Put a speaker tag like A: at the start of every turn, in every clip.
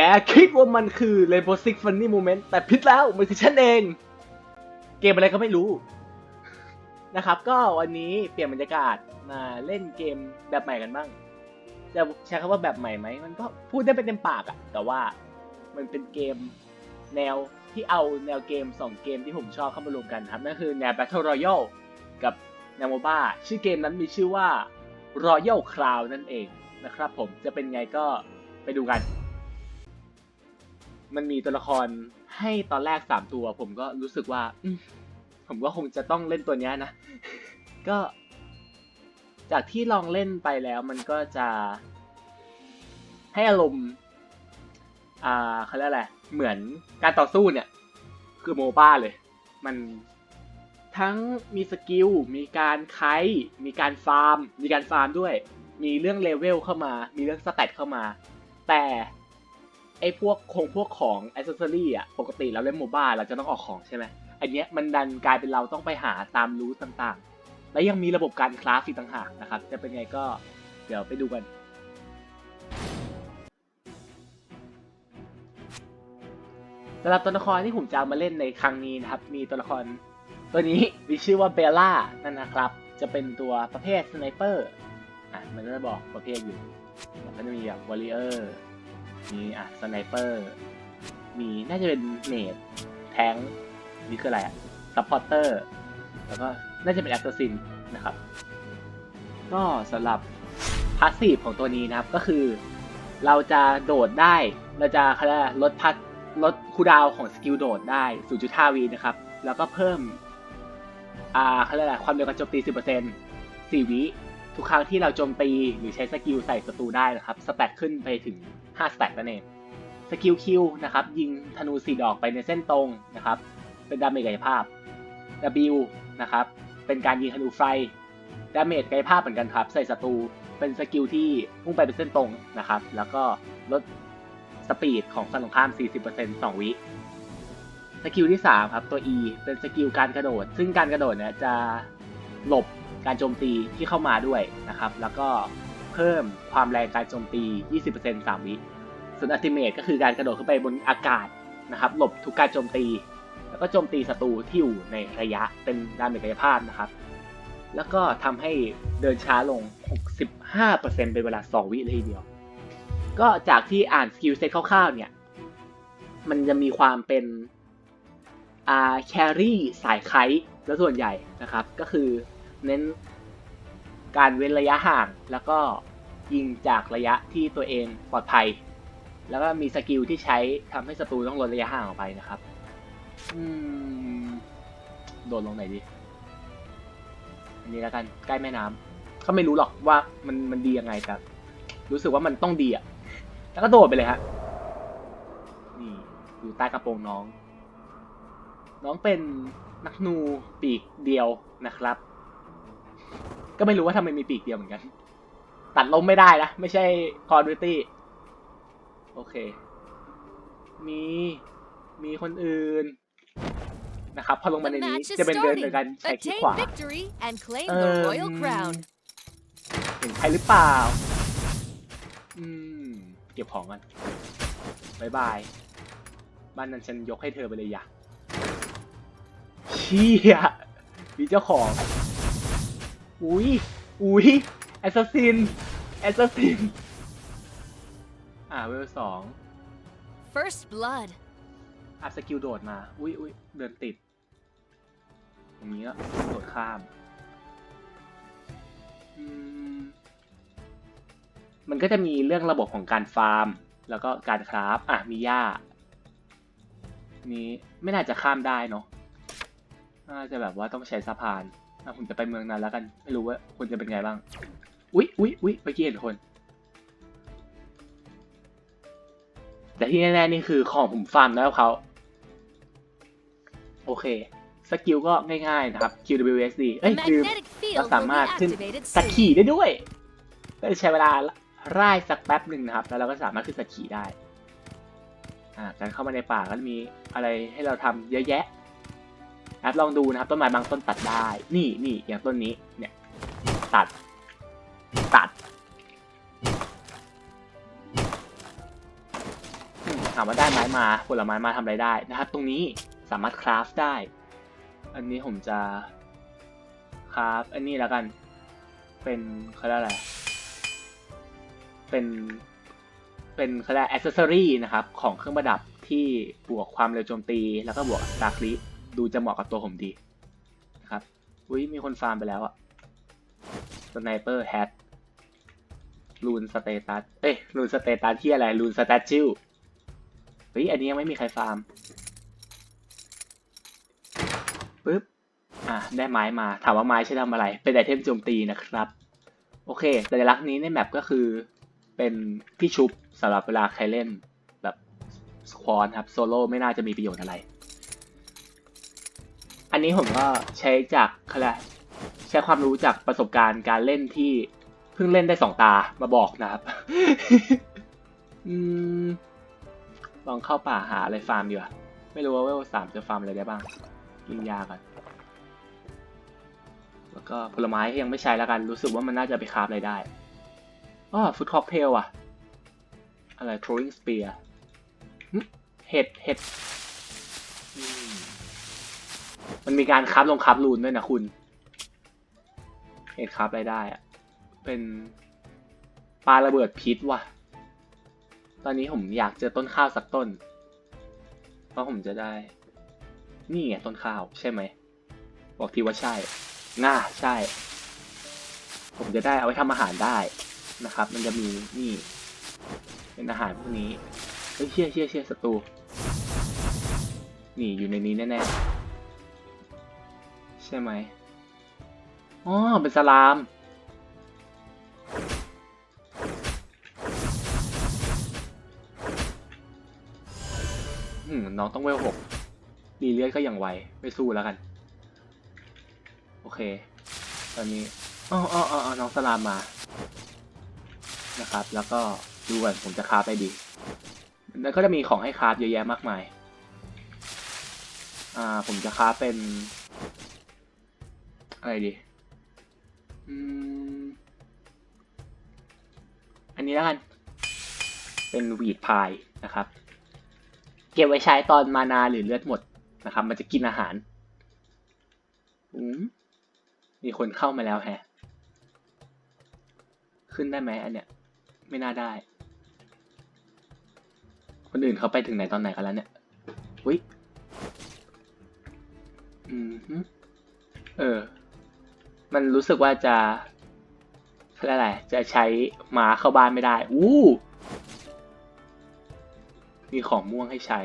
A: แกคิดว่ามันคือ Rainbow Six Funny Moment แต่ผิดแล้วมันคือฉันเอง เกมอะไรก็ไม่รู้ นะครับ ก็วันนี้เปลี่ยนบรรยากาศมาเล่นเกมแบบใหม่กันบ้าง จะใช้คำว่าแบบใหม่ไหม มันก็พูดได้เป็นเต็มปากอะแต่ว่ามันเป็นเกมแนวที่เอาแนวเกม 2 เกมที่ผมชอบเข้ามารวมกันครับ นั่นคือแนว Battle Royale กับแนวโมบ้าชื่อเกมนั้นมีชื่อว่า Royal Crown นั่นเองนะครับผมจะเป็นไงก็ไปดูกัน มันมีตัวละครให้ตอนแรก3ตัว ผมก็รู้สึกว่าผมก็คงจะต้องเล่นตัวนี้นะ ก็ จากที่ลองเล่นไปแล้ว มันก็จะ ให้อารมณ์ อ่าเขาเรียกอะไรเหมือนการต่อสู้เนี่ย คือโมบ้าเลย มันทั้งมีสกิล มีการไคมีการฟาร์ม มีการฟาร์มด้วย มีเรื่องเลเวลเข้ามา มีเรื่องสเตตเข้ามา แต่ ไอ้พวกคงพวกของอ c เซ s ซอรี่อะปกติเราเล่นโมบ้าเราจะต้องออกของใช่ไหมอันเนี้ยมันดันกลายเป็นเราต้องไปหาตามรู้ต่างๆ และยังมีระบบการคราฟอีกต่างหากนะครับ จะเป็นไงก็เดี๋ยวไปดูกัน สำหรับตัวละครที่ผมจะมาเล่นในครั้งนี้นะครับ มีตัวละครตัวนี้มีชื่อว่าเบลล่านั่นนะครับ จะเป็นตัวประเภทสไนเปอร์ อะ มันก็จะบอกประเภทอยู่มันก็จะมีแบบวอลเลเอร์ มีอะสไนเปอร์ มีน่าจะเป็นเนดแทงนี่คืออะไรอะซัพพอร์เตอร์ แล้วก็น่าจะเป็นแอสซัสซินนะครับ ก็สำหรับพาสซีฟของตัวนี้นะครับ ก็คือเราจะโดดได้ เราจะเขาเรียกอลดพัดลดคูดาวของสกิลโดดได้ 0.5วินะครับ แล้วก็เพิ่ม อ่าเขาเรียกอะไรความเร็วการโจมตี 10% 4วิทุกครั้งที่เราโจมตีหรือใช้สกิลใส่ศัตรูได้นะครับ สแตทขึ้นไปถึง 5สแตทนั่นเองสกิลคิวนะครับยิงธนูสีดอกไปในเส้นตรงนะครับ เป็นดาเมจกายภาพ W นะครับเป็นการยิงธนูไฟดาเมจกายภาพเหมือนกันครับ ใส่ศัตรูเป็นสกิลที่พุ่งไปเป็นเส้นตรงนะครับ แล้วก็ลดสปีดของฝั่งตรงข้าม 40% 2 วิสกิลที่ 3 ครับ ตัว E เป็นสกิลการกระโดด ซึ่งการกระโดดเนี่ยจะหลบการโจมตีที่เข้ามาด้วยนะครับ แล้วก็ เพิ่มความแรงการโจมตี 20% 3 วิ ส่วนอัติเมตก็คือการกระโดดขึ้นไปบนอากาศนะครับ หลบทุกการโจมตี แล้วก็โจมตีศัตรูที่อยู่ในระยะเป็นดาเมจกายภาพนะครับ แล้วก็ทำให้เดินช้าลง 65%เป็นเวลา 2 วิเลยทีเดียว ก็จากที่อ่านสกิลเซ็ตคร่าวๆ เนี่ย มันจะมีความเป็นอาแครี่สายไคแล้วส่วนใหญ่นะครับ ก็คือเน้น การเว้นระยะห่าง แล้วก็ยิงจากระยะที่ตัวเองปลอดภัย แล้วก็มีสกิลที่ใช้ทำให้ศัตรูต้องลดระยะห่างออกไปนะครับอืมโดดลงไหนดีอันนี้แล้วกันใกล้แม่น้ำก็ไม่รู้หรอกว่ามันมันดียังไงแต่รู้สึกว่ามันต้องดีอะแล้วก็โดดไปเลยฮะนี่อยู่ใต้กระโปรงน้อง น้องเป็นนักนูปีกเดียวนะครับ ก็ไม่รู้ว่าทำไมมีปีกเดียวเหมือนกัน ตัดลมไม่ได้นะ ไม่ใช่ Call of Duty โอเค มี มีคนอื่นนะครับ พอลงมาใน
B: The
A: นี้
B: match is
A: จะเป็นเดินโดย
B: starting.
A: การใช้คลิก
B: Attain
A: ขวา
B: victory and claim
A: เอ
B: the
A: อ
B: royal crown.
A: เห็นใครหรือเปล่า อืม เก็บของกันบายบาย บ้านนั้นฉันยกให้เธอไปเลยอย่าเชี่ยมีเจ้าของ อุ้ยอุ้ยแอสซัสซินแอสซัสซินอ่าเวลสอง
B: First blood.
A: อัพสกิลโดดมา อุ้ยอุ้ยเดินติด อย่างนี้ก็โดดข้ามอืมมันก็จะมีเรื่องระบบของการฟาร์ม แล้วก็การคราฟ อะ มีหญ้า นี้ไม่น่าจะข้ามได้เนาะ น่าจะแบบว่าต้องใช้สะพาน อะผมจะไปเมืองนั้นแล้วกัน ไม่รู้ว่าคุณจะเป็นไงบ้าง อุ๊ยอุ๊ยอุ๊ยเมื่อกี้เห็นคน แต่ที่แน่ๆนี่คือของผมฟาร์มแล้วเขาโอเค สกิลก็ง่ายๆนะครับ QWSD เอ้ย
B: The
A: คือ
B: magnetic
A: เรา
B: field
A: สา
B: will
A: มารถ
B: be
A: ขึ้น
B: activated
A: สัก
B: soon.
A: ขี่ได้ด้วยก็จะใช้เวลาร่ายสักแป๊บหนึ่งนะครับ แล้วเราก็สามารถขึ้นสักขี่ได้ อ่า การเข้ามาในป่าก็จะมีอะไรให้เราทำเยอะแยะ แอปลองดูนะครับต้นไม้บางต้นตัดได้ นี่นี่อย่างต้นนี้เนี่ยตัดตัดอืมามว่าได้ไม้มาผลไม้มาทำอะไรได้นะครับ ตรงนี้สามารถคราฟได้ อันนี้ผมจะคราฟอันนี้แล้วกัน เป็นเขาเรียกอะไร เป็นเป็นเขาเรียกอ c เซสซอรี่นะครับ ของเครื่องประดับที่บวกความเร็วโจมตี แล้วก็บวกดาร์คลิ ดูจะเหมาะกับตัวผมดีนะครับ อุ้ยมีคนฟาร์มไปแล้วอะสไนเปอร์แฮทลูนสเตตัส เอ้ยลูนสเตตัสที่อะไรลูนสแตชิวเฮ้ยอันนี้ยังไม่มีใครฟาร์มปึ๊บ อะ ได้ไม้มา ถามว่าไม้ใช้ทำอะไร เป็นไอเทมโจมตีนะครับ โอเคสัญลักษณ์นี้ในแมปก็คือ เป็นที่ชุบสำหรับเวลาใครเล่นแบบสควอนครับ โซโล่ไม่น่าจะมีประโยชน์อะไร นนี้ผมก็ใช้จากอะไรใช้ความรู้จากประสบการณ์การเล่นที่เพิ่งเล่นได้สองตามาบอกนะครับ อืม ลองเข้าป่าหาอะไรฟาร์มดีกว่า ไม่รู้ว่าเวลสามจะฟาร์มอะไรได้บ้าง กินยาก่อนแล้วก็ผลไม้ยังไม่ใช้แล้วกัน รู้สึกว่ามันน่าจะไปคราฟอะไรได้อ๋อฟุตค็อกเทลอะอะไร throwing spear เห็ดเห็ด มันมีการคราฟลงคราฟรูนด้วยนะคุณเห็ดคราฟอะไรได้อะเป็นปลาระเบิดพิษว่ะ ตอนนี้ผมอยากเจอต้นข้าวสักต้น เพราะผมจะได้ นี่ไงต้นข้าวใช่ไหม บอกทีว่าใช่ ง่าใช่ ผมจะได้เอาไว้ทำอาหารได้นะครับ มันจะมีนี่ เป็นอาหารพวกนี้เฮ้ยเชี่ยเชี่ยเชี่ยศัตรู นี่อยู่ในนี้แน่ๆ ใช่ไหมอ๋อเป็นสลาม อืมน้องต้องเวลหกดีเลือดก็ยังไวไม่สู้แล้วกัน โอเค ตอนนี้อ๋ออ๋ออ๋อน้องสลามมา นะครับ แล้วก็ดูก่อนผมจะคาไปดี แล้วก็จะมีของให้คาฟเยอะแยะมากมาย อ่า ผมจะคาเป็น อะไรดีอืมอันนี้แล้วกัน เป็นวีดพายนะครับ เก็บไว้ใช้ตอนมานาหรือเลือดหมดนะครับ มันจะกินอาหารอืมมีคนเข้ามาแล้วแฮะ ขึ้นได้ไหมอันเนี้ย ไม่น่าได้ คนอื่นเขาไปถึงไหนตอนไหนกันแล้วเนี่ยอุ้ยอืมฮึเออ มันรู้สึกว่าจะอะไรยกอะไรจะใช้ม้าเข้าบ้านไม่ได้ อู้มีของม่วงให้ใช้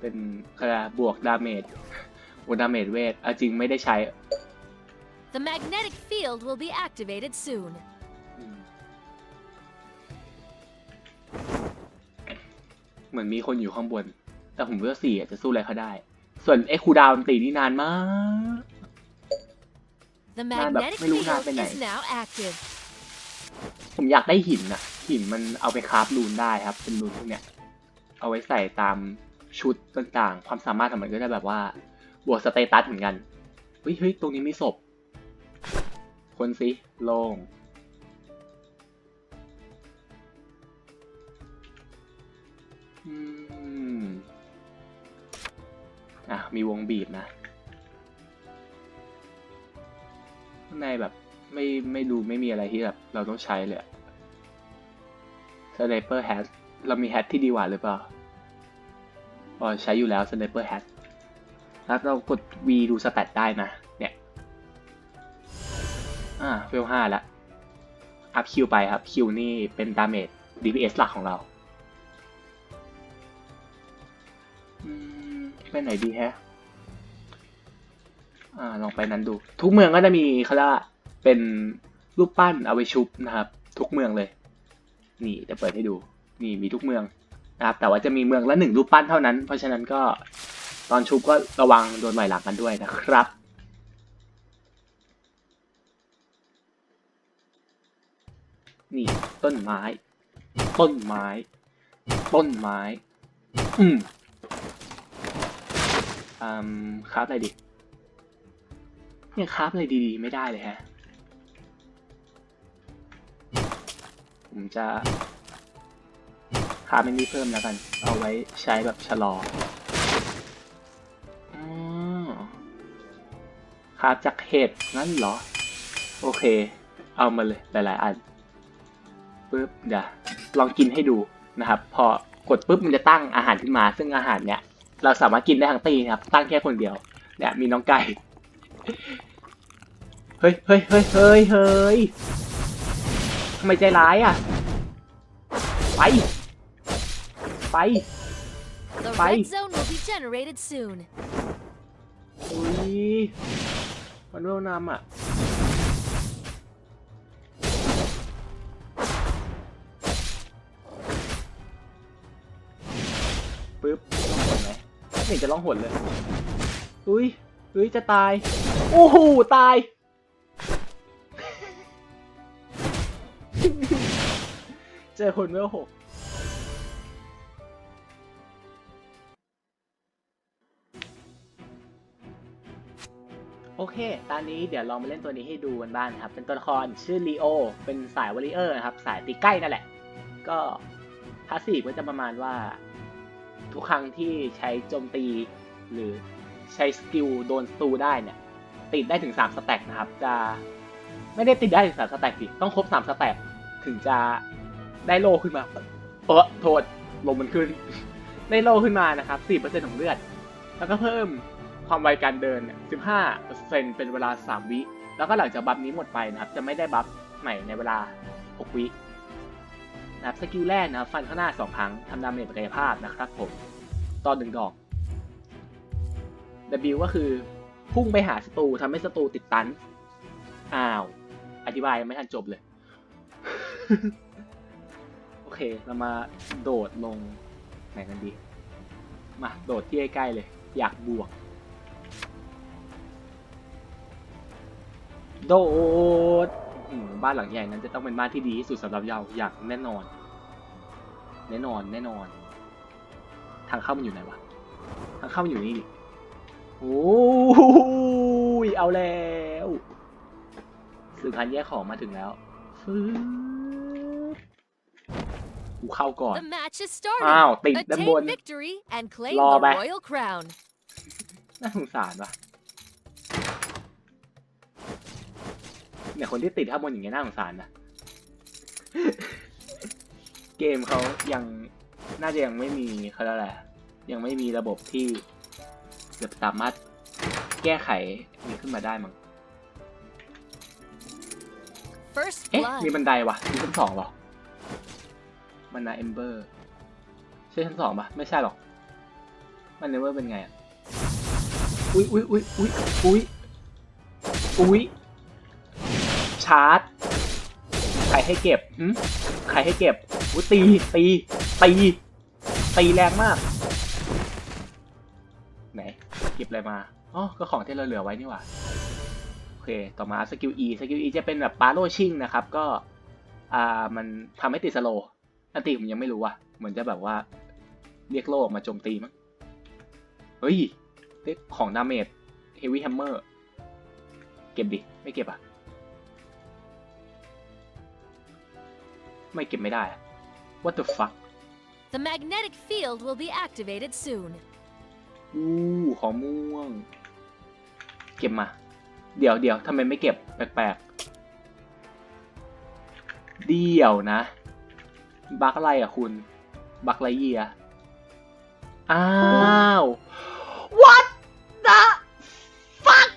A: เป็นอะไรยกบวกดาเมจบวกดาเมจเวทเอาจริงไม่ได้ใช้
B: The magnetic field will be activated soon.
A: อืมเหมือนมีคนอยู่ข้างบน แต่ผมเลือกสี่อาจจะสู้อะไรเขาได้ ส่วนไอ้คูลดาวน์มันตีนี่นานมาก
B: The
A: Nah, but
B: magnetic
A: ไม่รู้นาน
B: field
A: ไปไหน
B: is now active.
A: ผมอยากได้หินอะหินมันเอาไปคราฟรูนได้ครับ เป็นรูนพวกเนี้ย เอาไว้ใส่ตามชุดต่างๆ ความสามารถของมันก็จะแบบว่า บวกสเตตัสเหมือนกันเฮ้ยเฮ้ยตรงนี้มีศพ คนสิโล่งอืม อะ มีวงบีบนะ ในแบบไม่ไม่ดูไม่มีอะไรที่แบบเราต้องใช้เลยสไนเปอร์แฮทเรามีแฮทที่ดีกว่าหรือเปล่าอ๋อใช้อยู่แล้วสไนเปอร์แฮทแล้วเรากด V ดูสแตทได้นะ เนี่ย อ่าเฟลห้าล้วอัพคิวไปครับ คิวนี่เป็นดาเมจ DPS หลักของเราอืมไปไหนดีแฮะ อ่าลองไปนั้นดู ทุกเมืองก็จะมีเขาเรียกว่าเป็นรูปปั้นเอาไว้ชุบนะครับ ทุกเมืองเลย นี่จะเปิดให้ดู นี่มีทุกเมืองนะครับ แต่ว่าจะมีเมืองละหนึ่งรูปปั้นเท่านั้น เพราะฉะนั้นก็ตอนชุบก็ระวังโดนหมายหลังกันด้วยนะครับนี่ต้นไม้ ต้นไม้ ต้นไม้ อืมอืมครับอะไรดี เนี่ยคราฟอะไรดีๆ ไม่ได้เลยฮะ ผมจะคราไม่มีเพิ่มแล้วกัน เอาไว้ใช้แบบชะลอออคาจากเห็ดนั่นเหรอ โอเค เอามาเลยหลายๆอันปึ๊บเดี๋ยวลองกินให้ดูนะครับ พอกดปุ๊บมันจะตั้งอาหารขึ้นมา ซึ่งอาหารเนี้ยเราสามารถกินได้ทั้งตีนะครับ ตั้งแค่คนเดียวเนี่ยมีน้องไก่ เฮ้ยเฮ้ยเฮ้ยเฮ้ยเฮ้ยทำไมใจร้ายอะ ไป ไป
B: The
A: Bye.
B: red zone will be generated soon.
A: อุ้ยมันเวลนำอะ ปึ๊บต้องหนไหมไม่เห็นจะร้องหนเลย อุ้ยอุ้ยจะตาย โอ้โห ตาย เจอคนเวลหกโอเค ตอนนี้เดี๋ยวลองมาเล่นตัวนี้ให้ดูกันบ้างนะครับ เป็นตัวละครชื่อลีโอ เป็นสายวอริเออร์นะครับ สายตีใกล้นั่นแหละ ก็พาสซีฟก็จะประมาณว่า ทุกครั้งที่ใช้โจมตี หรือใช้สกิลโดนสตูได้เนี่ย ติดได้ถึง 3 สแต็กนะครับ จะไม่ได้ติดได้ถึง 3 สแต็กสิ ต้องครบ 3 สแต็ก ถึงจะได้โลขึ้นมาเออโทษลมมันขึ้น ได้โลขึ้นมานะครับ 4%ของเลือด แล้วก็เพิ่มความไวการเดิน 15%เป็นเวลา 3 วิ แล้วก็หลังจากบัฟนี้หมดไปนะครับ จะไม่ได้บัฟใหม่ในเวลา 6 วินะครับสกิลแรกนะครับฟันข้างหน้า 2 ครั้งทำดาเมจกายภาพนะครับผมตอนหนึ่งดอก W ก็คือพุ่งไปหาศัตรูทำให้ศัตรูติดตัน อ้าว อธิบายไม่ทันจบเลย โอเค เรามาโดดลงไหนกันดี มาโดดที่ใกล้ๆเลย อยากบวก โดดบ้านหลังใหญ่นั้นจะต้องเป็นบ้านที่ดีที่สุดสำหรับเราอย่างแน่นอน แน่นอนแน่นอน ทางเข้ามันอยู่ไหนวะ ทางเข้ามันอยู่นี่ดิโอ้ยเอาแล้วสื่อการแยกของมาถึงแล้วฟื้ กูเข้าก่อน
B: The match is
A: อ้าว
B: started.
A: ติดด้านบน
B: Attain victory and claim
A: Lo
B: the
A: ba.
B: royal crown.
A: น่าสงสารว่ะเนี่ยคนที่ติดข้างบนอย่างเงี้ยน่าสงสารนะ เกมเขายังน่าจะยังไม่มีเขาเรียกอะไรยังไม่มีระบบที่จะสามารถแก้ไขนี้ขึ้นมาได้มั้ง
B: First
A: เอ๊ะ
B: blood.
A: มีบันไดวะมีชั้นสองเหรอ มันนาเอมเบอร์ใช่ชั้นสองปะไม่ใช่หรอก มันเอมเบอร์เป็นไงอะอุ้ยอุ้ยอุ้ยอุ้ยอุ้ยอุ้ยชาร์จใครให้เก็บหึใครให้เก็บอุ้ยตีตีตีตีแรงมาก ไหนเก็บอะไรมาอ๋อก็ของที่เราเหลือไว้นี่หว่าโอเคต่อมาสกิล E สกิล E จะเป็นแบบปาโลชิงนะครับ ก็อ่ามันทำให้ติดสโล ว์อันติผมยังไม่รู้ว่ะเหมือนจะแบบว่า เรียกโลกมาโจมตีมั้งเฮ้ยได้ของดาเมจ Heavy Hammer เก็บดิ ไม่เก็บอะ ไม่เก็บไม่ได้อะ What the fuck
B: The magnetic field will be activated soon.
A: อู้ของม่วง เก็บมา เดี๋ยวเดี๋ยวทำไมไม่เก็บ แปลกๆ เดี๋ยวนะ บักอะไรอะคุณ บักไรเยียอ้าว What the fuck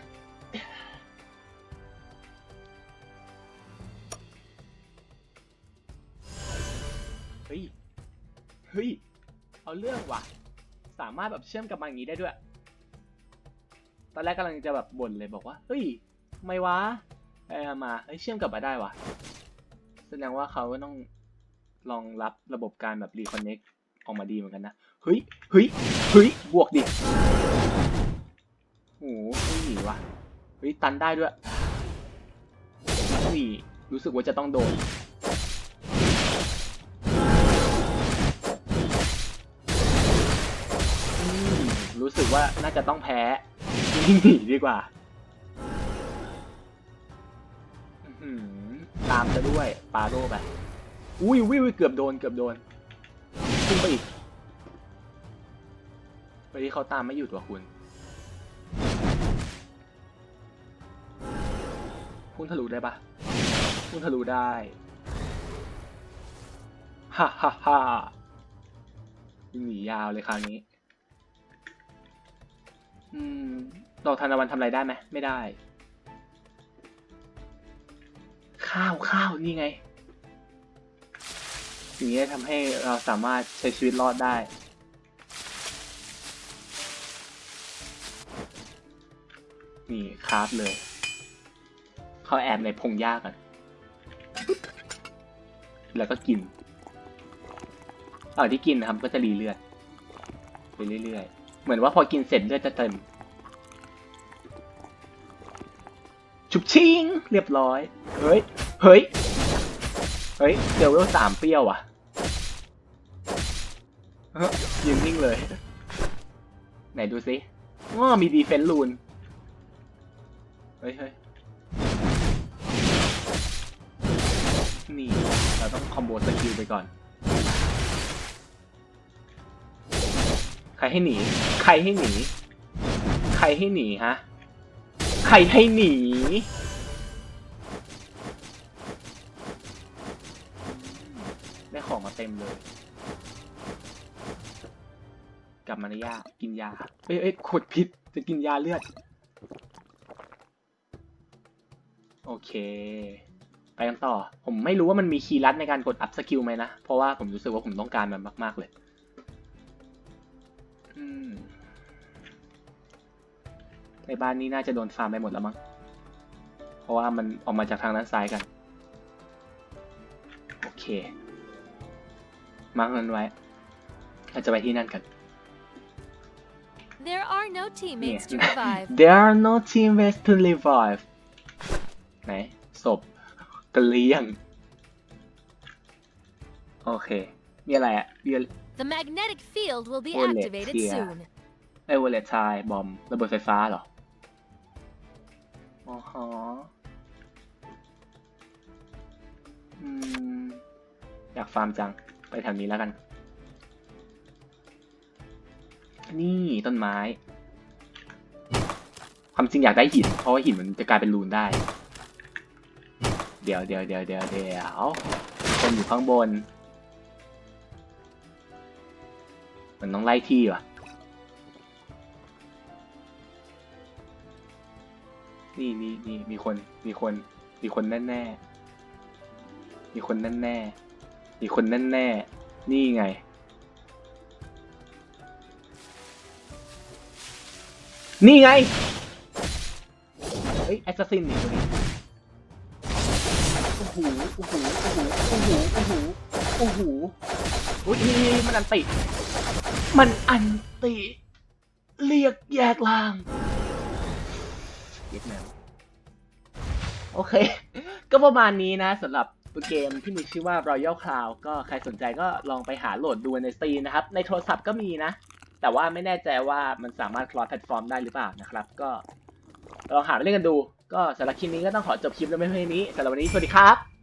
A: เฮ้ย เฮ้ย เอาเรื่องว่ะ สามารถแบบเชื่อมกับมันอย่างนี้ได้ด้วย ตอนแรกกำลังจะแบบบ่นเลยบอกว่า เฮ้ยทำไม่วะไปๆมาเฮ้ยเชื่อมกลับมาได้วะแสดงว่าเขาก็ต้อง ลองรับระบบการแบบรีคอนเน็กออกมาดีเหมือนกันนะ เฮ้ย เฮ้ย เฮ้ย บวกดิโอ้โหไม่หนีวะเฮ้ย ตันได้ด้วยนี่รู้สึกว่าจะต้องโดนรู้สึกว่าน่าจะต้องแพ้วิ่งหนีดีกว่า ตามจะด้วย ปาโลไป อุ้ยอุ้ยเกือบโดนเกือบโดนพุ่งไปอีกไปที่เขาตามไม่หยุดว่ะคุณ พุ่งทะลุได้ปะพุ่งทะลุได้ฮ่าฮ่าฮ่าหนียาวเลยคราวนี้ อืมดอกทานตะวันทำอะไรได้ไหมไม่ได้ ข้าวข้าวนี่ไง สิ่งนี้ทำให้เราสามารถใช้ชีวิตรอดได้ นี่คราฟเลย เขาแอบในพงหญ้ากัน แล้วก็กินตอนที่กินนะครับก็จะรีเลือดไปเรื่อยๆ เหมือนว่าพอกินเสร็จเลือดจะเต็มฉุบชิง เรียบร้อย เฮ้ย เฮ้ย เฮ้ยเดี๋ยวเวลสามเปรี้ยวอะ ยืนนิ่งเลย ไหนดูสิง้อมีดีเฟนต์ลูน เฮ้ยเฮ้ยนี่ เราต้องคอมโบสกิลไปก่อน ใครให้หนี ใครให้หนี ใครให้หนีฮะ ใครให้หนีได้ของมาเต็มเลย กับมาในยากินยาเอ้ยเอ้ยขวดพิษจะกินยาเลือด โอเค ไปกันต่อ ผมไม่รู้ว่ามันมีคีย์ลัดในการกดอัพสกิลไหมนะ เพราะว่าผมรู้สึกว่าผมต้องการมันมาก ๆ เลยในบ้านนี้น่าจะโดนฟาร์มไปหมดแล้วมั้ง เพราะว่ามันออกมาจากทางด้านซ้ายกัน โอเค มาร์กนั้นไว้เราจะไปที่นั่นกัน
B: There are no teammates to
A: Yeah.
B: revive.
A: There are no teammates to revive ไหนศพกระเลียง โอเค มีอะไรอะมี
B: The magnetic field will be
A: Bullet
B: activated
A: here.
B: soon.
A: ไอวอลเลตไทบอมระเบิดไฟฟ้าเหรออ๋อฮะอืมอยากฟาร์มจัง ไปแถวนี้แล้วกัน นี่ต้นไม้ ความจริงอยากได้หิน เพราะว่าหินมันจะกลายเป็นรูนได้ เดี๋ยวเดี๋ยวเดี๋ยวเดี๋ยวเดี๋ยวคนอยู่ข้างบน มันต้องไล่ที่ว่ะ นี่นี่นี่มีคน มีคน มีคนแน่แน่มีคนแน่แน่มีคนแน่แน่นี่ไง นี่ไง เฮ้ยแอสซัสซินนี่ตัวนี้โอ้โหโอ้โหโอ้โหโอ้โหโอ้โหโอ้โหอุ้ยนี่นี่มันอันติ มันอันติ เรียกแยกล่างเย็ดแมวโอเค ก็ประมาณนี้นะสำหรับเกมที่มีชื่อว่า Royal Cloud ก็ใครสนใจก็ลองไปหาโหลดดูใน Steam นะครับ ในโทรศัพท์ก็มีนะ แต่ว่าไม่แน่ใจว่ามันสามารถคลอสแพลตฟอร์มได้หรือเปล่านะครับ ก็ลองหาไปเล่นกันดู ก็สำหรับคลิปนี้ก็ต้องขอจบคลิปแล้วไม่เพียงนี้สำหรับวันนี้สวัสดีครับ